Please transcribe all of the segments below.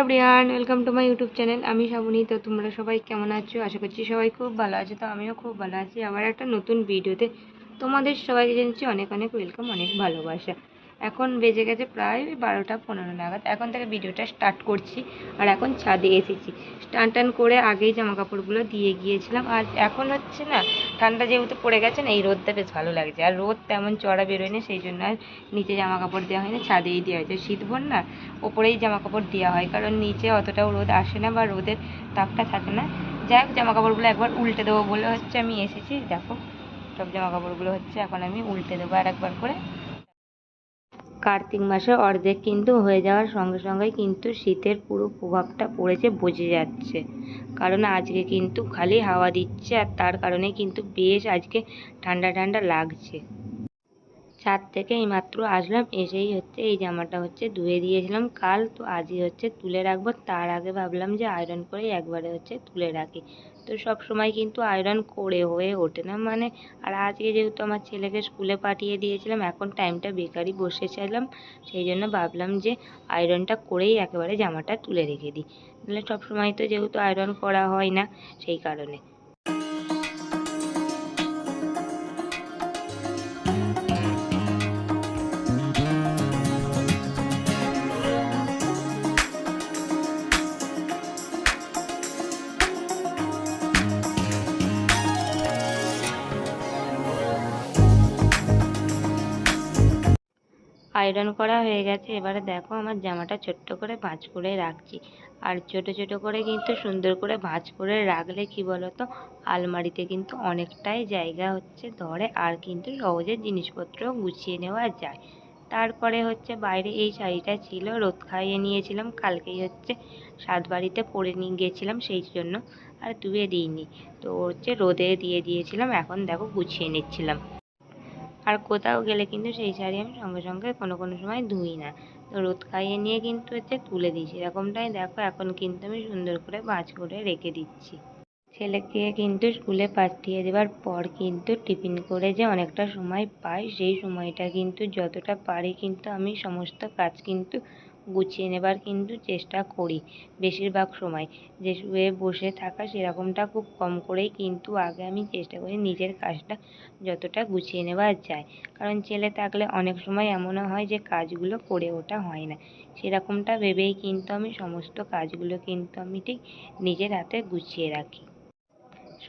Everyone welcome to my YouTube channel আমি শ্রাবণী তো তোমরা সবাই কেমন আছো? আশা করছি সবাই খুব ভালো আছো। তো আমিও খুব ভালো আছি। আবার একটা নতুন ভিডিওতে তোমাদের সবাইকে জানাচ্ছি অনেক অনেক ওয়েলকাম অনেক ভালোবাসা। এখন বেজে গেছে প্রায় বারোটা পনেরো নাগাদ। এখন থেকে ভিডিওটা স্টার্ট করছি আর এখন ছাদে এসেছি। স্টান টান করে আগেই জামা কাপড়গুলো দিয়ে গিয়েছিলাম। আর এখন হচ্ছে না, ঠান্ডা যেহেতু পড়ে গেছে না, এই রোদটা বেশ ভালো লাগছে। আর রোদ তেমন চড়া বেরোয় না সেই জন্য আর নিচে জামা কাপড় দেওয়া হয় না ছাদেই দেওয়া হয়েছে। শীত ভর না, ওপরেই জামা কাপড় দেওয়া হয়, কারণ নিচে অতটাও রোদ আসে না বা রোদের তাপটা থাকে না। যাই হোক জামা কাপড়গুলো একবার উল্টে দেবো বলে হচ্ছে আমি এসেছি। দেখো, সব জামা কাপড়গুলো হচ্ছে এখন আমি উল্টে দেবো আর একবার করে। কার্তিক মাসে অর্ধেক কিন্তু হয়ে যাওয়ার সঙ্গে সঙ্গে কিন্তু শীতের পুরো প্রভাবটা পড়েছে, বোঝে যাচ্ছে। কারণ আজকে কিন্তু খালি হাওয়া দিচ্ছে আর তার কারণে কিন্তু বেশ আজকে ঠান্ডা ঠান্ডা লাগছে। ছাদ থেকে এইমাত্র আসলাম, এসেই হচ্ছে এই জামাটা হচ্ছে ধুয়ে দিয়েছিলাম। কাল তো আজই হচ্ছে তুলে রাখব, তার আগে ভাবলাম যে আয়রন করে একবারে হচ্ছে তুলে রাখি। তো সব সময় কিন্তু আয়রন করে হয়ে ওঠে না মানে আর আজকে যেহেতু আমার ছেলেকে স্কুলে পাঠিয়ে দিয়েছিলাম, এখন টাইমটা বেকারই বসেছিলাম সেই জন্য ভাবলাম যে আয়রনটা করেই একেবারে জামাটা তুলে রেখে দিই। নাহলে সব সময় তো যেহেতু আয়রন করা হয় না, সেই কারণে। আয়রন করা হয়ে গেছে। এবারে দেখো আমার জামাটা ছোট্ট করে ভাঁজ করে রাখছি। আর ছোট ছোট করে কিন্তু সুন্দর করে ভাঁজ করে রাখলে কি বলতো? আলমারিতে কিন্তু অনেকটাই জায়গা হচ্ছে ধরে। আর কিন্তু সহজে জিনিসপত্র গুছিয়ে নেওয়া যায়। তারপরে হচ্ছে বাইরে এই শাড়িটা ছিল, রোদ খাইয়ে নিয়েছিলাম। কালকেই হচ্ছে সাত বাড়িতে পরে নিয়ে গেছিলাম সেই জন্য। আর ধুয়ে দিইনি। তো হচ্ছে রোদে দিয়ে দিয়েছিলাম। এখন দেখো গুছিয়ে নিচ্ছিলাম। আর কোথাও গেলে কিন্তু সেই শাড়ি আমি সঙ্গে সঙ্গে কোনো কোনো সময় ধুই না। তো রোদ খাইয়ে নিয়ে কিন্তু হচ্ছে তুলে দিই, সেরকমটাই দেখো এখন কিন্তু আমি সুন্দর করে ভাঁজ করে রেখে দিচ্ছি। ছেলেকে কিন্তু স্কুলে পাঠিয়ে দেওয়ার পর কিন্তু টিফিন করে যে অনেকটা সময় পাই সেই সময়টা কিন্তু যতটা পারি কিন্তু আমি সমস্ত কাজ কিন্তু গুছিয়ে নেবার কিন্তু চেষ্টা করি বেশিরভাগ সময়। যে শুয়ে বসে থাকা সেরকমটা খুব কম করেই কিন্তু আগে আমি চেষ্টা করি নিজের কাজটা যতটা গুছিয়ে নেওয়া যায়। কারণ ছেলে থাকলে অনেক সময় এমনও হয় যে কাজগুলো করে ওঠা হয় না। সেরকমটা ভেবেই কিন্তু আমি সমস্ত কাজগুলো কিন্তু আমি ঠিক নিজের হাতে গুছিয়ে রাখি।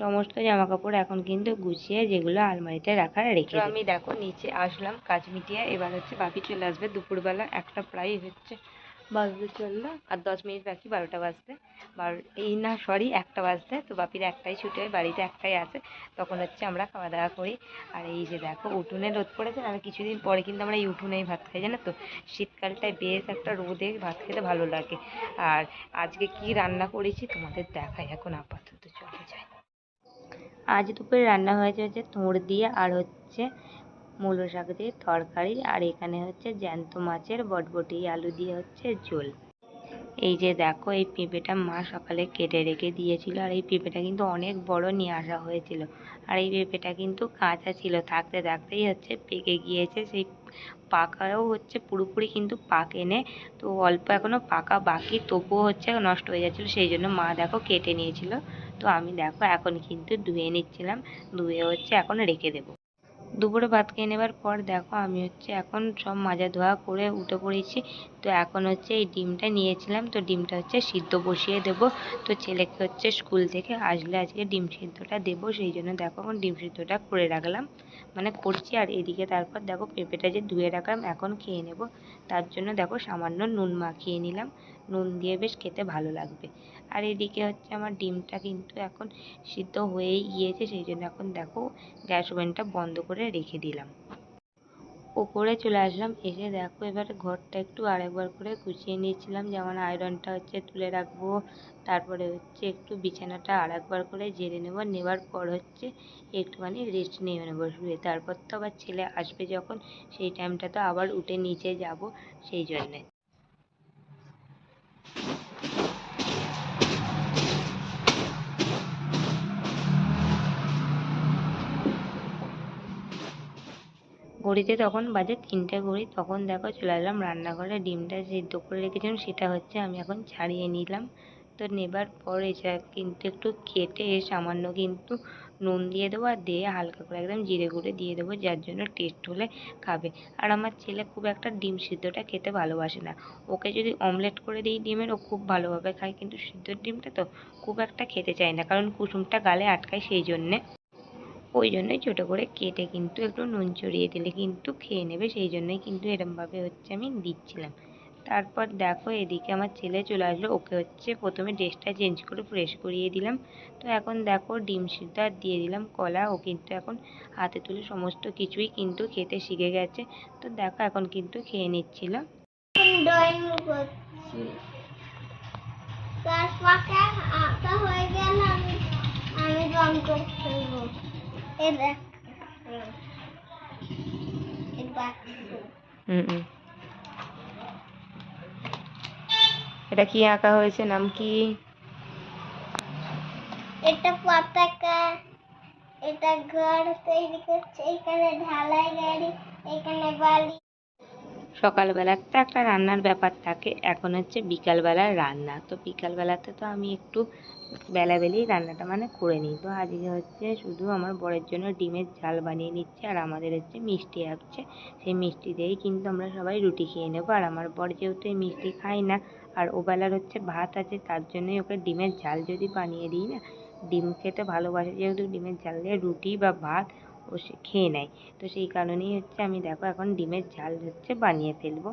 সমস্ত জামা কাপড় এখন কিন্তু গুছিয়ে যেগুলো আলমারিতে রাখার রেখে। আমি দেখো নিচে আসলাম কাজ মিটিয়ে এবার হচ্ছে বাপি চলে আসবে দুপুরবেলা একটা প্রায় হচ্ছে বাজতে চলল আর দশ মিনিট বাকি বারোটা বাজতে। বারো এই না সরি একটা বাজতে তো বাপির একটাই ছুটি হয় বাড়িতে একটাই আসে তখন হচ্ছে আমরা খাওয়া দাওয়া করি। আর এই যে দেখো উঠোনে রোদ পড়েছে আর কিছুদিন পরে কিন্তু আমরা এই উঠোনেই ভাত খাই জানো তো? শীতকালটায় বেশ একটা রোদে ভাত খেতে ভালো লাগে। আর আজকে কি রান্না করেছি তোমাদের দেখাই এখন আপাতত চলে যায় আজ দুপুরে রান্না হয়েছে হচ্ছে তোড় দিয়ে আর হচ্ছে মূলো শাক দিয়ে তরকারি। আর এখানে হচ্ছে জ্যান্ত মাছের বটবটি, আলু দিয়ে হচ্ছে ঝোল। এই যে দেখো, এই পেঁপেটা মা সকালে কেটে রেখে দিয়েছিল। আর এই পেঁপেটা কিন্তু অনেক বড় নিয়ে আসা হয়েছিল। আর এই পেঁপেটা কিন্তু কাঁচা ছিল। থাকতে থাকতেই হচ্ছে পেকে গিয়েছে। সেই পাকাও হচ্ছে পুরোপুরি কিন্তু পাকে পাকেনে। তো অল্প এখনও পাকা বাকি, তবুও হচ্ছে নষ্ট হয়ে যাচ্ছিল। সেই জন্য মা দেখো কেটে নিয়েছিল। তো আমি দেখো এখন কিন্তু ধুয়ে নিচ্ছিলাম। ধুয়ে হচ্ছে এখন রেখে দেবো। দুপুরে ভাত খেয়ে নেবার পর দেখো আমি হচ্ছে এখন সব মাজা ধোয়া করে উঠে পড়েছি। তো এখন হচ্ছে এই ডিমটা নিয়েছিলাম। তো ডিমটা হচ্ছে সিদ্ধ বসিয়ে দেবো। তো ছেলেকে হচ্ছে স্কুল থেকে আসলে আজকে ডিম সিদ্ধটা দেবো। সেই জন্য দেখো এখন ডিম সিদ্ধটা করে রাখলাম। মানে করছি আর এদিকে তারপর দেখো পেঁপেটা যে ধুয়ে রাখলাম, এখন খেয়ে নেব। তার জন্য দেখো সামান্য নুন মাখিয়ে নিলাম। নুন দিয়ে বেশ খেতে ভালো লাগবে। আর এদিকে হচ্ছে আমার ডিমটা কিন্তু এখন সিদ্ধ হয়েই গিয়েছে, সেই জন্য এখন দেখো গ্যাস ওভেনটা বন্ধ করে রেখে দিলাম। ওপরে চলে আসলাম, এসে দেখো এবারে ঘরটা একটু আরেকবার করে গুছিয়ে নিয়েছিলাম, যেমন আয়রনটা হচ্ছে তুলে রাখব, তারপরে হচ্ছে একটু বিছানাটা আরেকবার করে ঝেড়ে নেব নেবার পর হচ্ছে একটুখানি রেস্ট নিয়ে নেব। শুয়ে তারপর তো আবার ছেলে আসবে যখন, সেই টাইমটা তো আবার উঠে নিচে যাব, সেই জন্যে। ঘড়িতে তখন বাজে তিনটে ঘড়ি, তখন দেখো চলে এলাম রান্নাঘরে। ডিমটা সিদ্ধ করে রেখেছিলাম, সেটা হচ্ছে আমি এখন ছাড়িয়ে নিলাম। তো নেবার পর এটা কিন্তু একটু কেটে সামান্য কিন্তু নুন দিয়ে দেবো আর দিয়ে হালকা করে একদম জিরে গুঁড়ে দিয়ে দেবো, যার জন্য টেস্ট হলে খাবে। আর আমার ছেলে খুব একটা ডিম সিদ্ধটা খেতে ভালোবাসে না। ওকে যদি অমলেট করে দিই ডিমের, ও খুব ভালোভাবে খায়। কিন্তু সিদ্ধ ডিমটা তো খুব একটা খেতে চায় না, কারণ কুসুমটা গালে আটকায় সেই জন্যে। ওই জন্যই ছোটো করে কেটে কিন্তু একটু নুন চড়িয়ে দিলে কিন্তু খেয়ে নেবে। সেই জন্যই কিন্তু এরমভাবে হচ্ছে আমি দিচ্ছিলাম। তারপর দেখো এদিকে আমার ছেলে চলে আসলো। ওকে হচ্ছে প্রথমে ড্রেসটা চেঞ্জ করে ফ্রেশ করিয়ে দিলাম। তো এখন দেখো ডিম সিদ্ধ আর দিয়ে দিলাম কলা। ও কিন্তু এখন হাতে তুলে সমস্ত কিছুই কিন্তু খেতে শিখে গেছে। তো দেখো এখন কিন্তু খেয়ে নিচ্ছিল। এ দেখ হুম হুম। এটা কি আঁকা হয়েছে? নাম কি? এটা পতাকা। এটা ঘর তৈরি করছে। এখানে ঢালাই গাড়ি, এখানে বালি। সকালবেলার তো একটা রান্নার ব্যাপার থাকে। এখন হচ্ছে বিকালবেলার রান্না। তো বিকালবেলাতে তো আমি একটু বেলাবেলি রান্নাটা মানে করে নিই। তো আজকে হচ্ছে শুধু আমার বরের জন্য ডিমের ঝাল বানিয়ে নিচ্ছি আর আমাদের হচ্ছে মিষ্টি আসছে সেই মিষ্টি দিয়েই কিন্তু আমরা সবাই রুটি খেয়ে নেব। আর আমার বর যেহেতু এই মিষ্টি খায় না আর ওবেলার হচ্ছে ভাত আছে, তার জন্যই ওকে ডিমের ঝাল যদি বানিয়ে দিই না, ডিম খেতে ভালোবাসে যেহেতু ডিমের ঝাল দিয়ে রুটি বা ভাত ও সে খেয়ে নেয়। তো সেই কারণেই হচ্ছে আমি দেখো এখন ডিমের ঝাল হচ্ছে বানিয়ে ফেলব।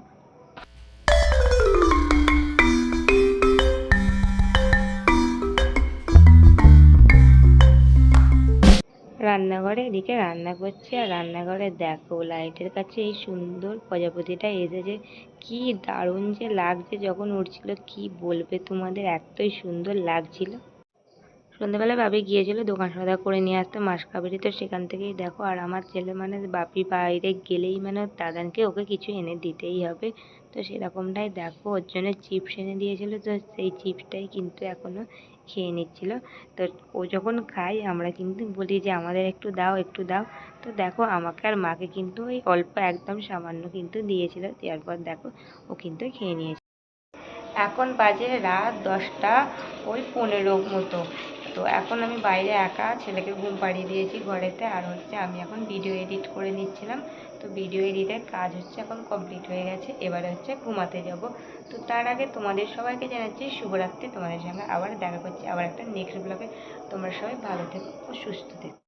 রান্নাঘরে এদিকে রান্না করছি আর রান্নাঘরে দেখো লাইটের কাছে এই সুন্দর প্রজাপতিটা এসেছে। কি দারুণ যে লাগছে, যখন উঠছিল কি বলবে তোমাদের? এতই সুন্দর লাগছিল। সন্ধ্যেবেলা বাপি গিয়েছিল দোকান সদা করে নিয়ে আসতে মাসকাবারি তো সেখান থেকেই দেখো। আর আমার ছেলে মানে বাপি বাইরে গেলেই মানে দাদানকে ওকে কিছু এনে দিতেই হবে। তো সেরকমটাই দেখো, ওর জন্য চিপস এনে দিয়েছিল, তো সেই চিপসটাই কিন্তু এখনও খেয়ে নিচ্ছিল। তো ও যখন খায়, আমরা কিন্তু বলি যে, আমাদের একটু দাও একটু দাও। তো দেখো, আমাকে আর মাকে কিন্তু ওই অল্প একদম সামান্য কিন্তু দিয়েছিল। দেওয়ার পর দেখো, ও কিন্তু খেয়ে নিয়েছে। এখন বাজে রাত দশটা ওই পনেরো মতো। তো এখন আমি বাইরে একা ছেলেকে ঘুম পাড়িয়ে দিয়েছি ঘরেতে। আর হচ্ছে আমি এখন ভিডিও এডিট করে নিচ্ছিলাম। তো ভিডিও এডিটের কাজ হচ্ছে এখন কমপ্লিট হয়ে গেছে। এবারে হচ্ছে ঘুমাতে যাব। তো তার আগে তোমাদের সবাইকে জানাচ্ছি শুভরাত্রি। তোমাদের সঙ্গে আবার দেখা করছি। আবার একটা নেক্সট ব্লগে তোমরা সবাই ভালো থেকো ও সুস্থ থেকো।